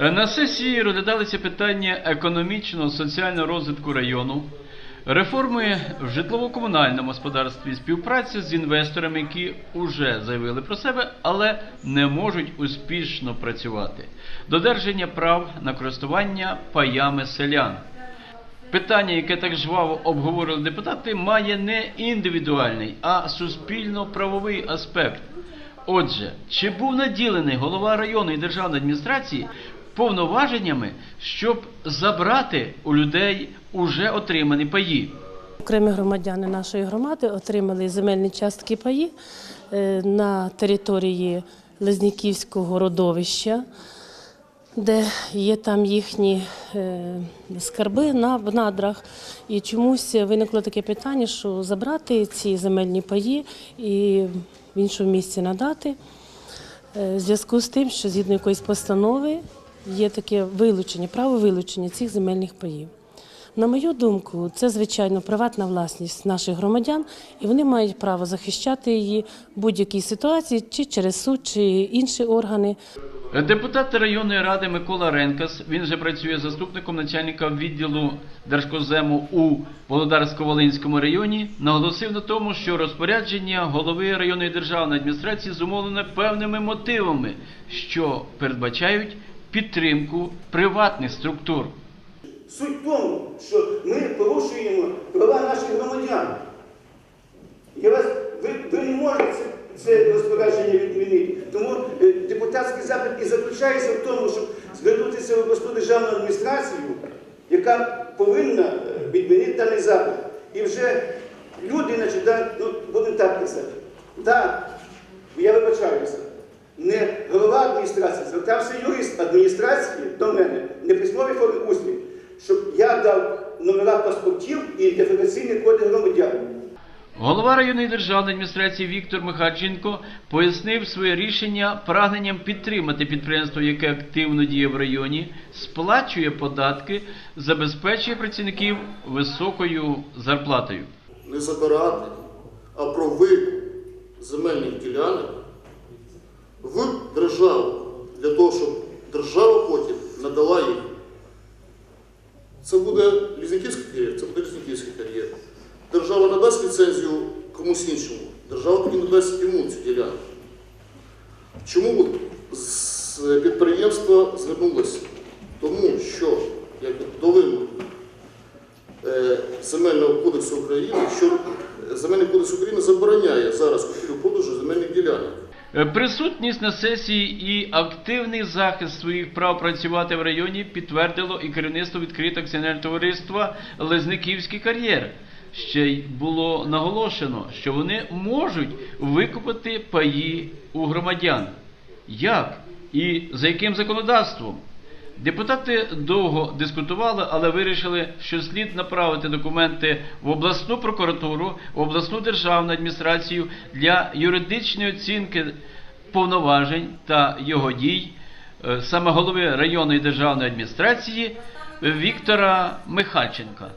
Е, На сесії розглядалися питання економічного соціального розвитку району, реформи в житлово-комунальному господарстві, співпраця з інвесторами, які вже заявили про себе, але не можуть успішно працювати, додержання прав на користування паями селян. Питання, яке так жваво обговорили депутати, має не індивідуальний, а суспільно-правовий аспект. Отже, чи був наділений голова районної державної адміністрації повноваженнями, щоб забрати у людей уже отримані паї? Окремі громадяни нашої громади отримали земельні частки паї е, на території Лезніківського родовища, де є там їхні е, скарби на надрах. І чомусь виникло таке питання, що забрати ці земельні паї і в іншому місці надати. Е, В зв'язку з тим, що згідно якоїсь постанови є таке вилучення, право вилучення цих земельних паїв. На мою думку, це звичайно приватна власність наших громадян, і вони мають право захищати її в будь-якій ситуації, чи через суд, чи інші органи. Депутат районної ради Микола Ренкас, він же працює заступником начальника відділу Держкозему у Володарсько-Волинському районі, наголосив на тому, що розпорядження голови районної державної адміністрації зумовлене певними мотивами, що передбачають підтримку приватних структур. Суть в тому, що ми порушуємо права наших громадян. Я вас, ви, ви не можете це, це розпорядження відмінити. Тому е, депутатський запит і заключається в тому, щоб звернутися в обласну державну адміністрацію, яка повинна е, відмінити даний запит. І вже люди, значить, да, ну, будемо так казати. Так, я вибачаюся. Звертався юрист адміністрації до мене не в письмовій формі усні, щоб я дав номера паспортів і ідентифікаційний код громадян. Голова районної державної адміністрації Віктор Михайченко пояснив своє рішення прагненням підтримати підприємство, яке активно діє в районі, сплачує податки, забезпечує працівників високою зарплатою. не забирати, а про викуп земельних ділянок в державу для того, щоб держава потім надала їх. Це буде лізняківський кар'єр, це буде лізняківський кар'єр. Держава надасть ліцензію комусь іншому, держава тоді надасть йому цю ділянку. Чому з підприємства звернулося? Тому що як до вимог е, Земельного кодексу України, що Земельний кодекс України забороняє зараз купівлю-продажу земельних ділянок. Е, Присутність на сесії і активний захист своїх прав працювати в районі підтвердило і керівництво відкритого акціонерного товариства Лезниківський кар'єр. Ще й було наголошено, що вони можуть викупити паї у громадян. Як і за яким законодавством? Депутати довго дискутували, але вирішили, що слід направити документи в обласну прокуратуру, в обласну державну адміністрацію для юридичної оцінки повноважень та його дій е, саме голови районної державної адміністрації Віктора Михальченка.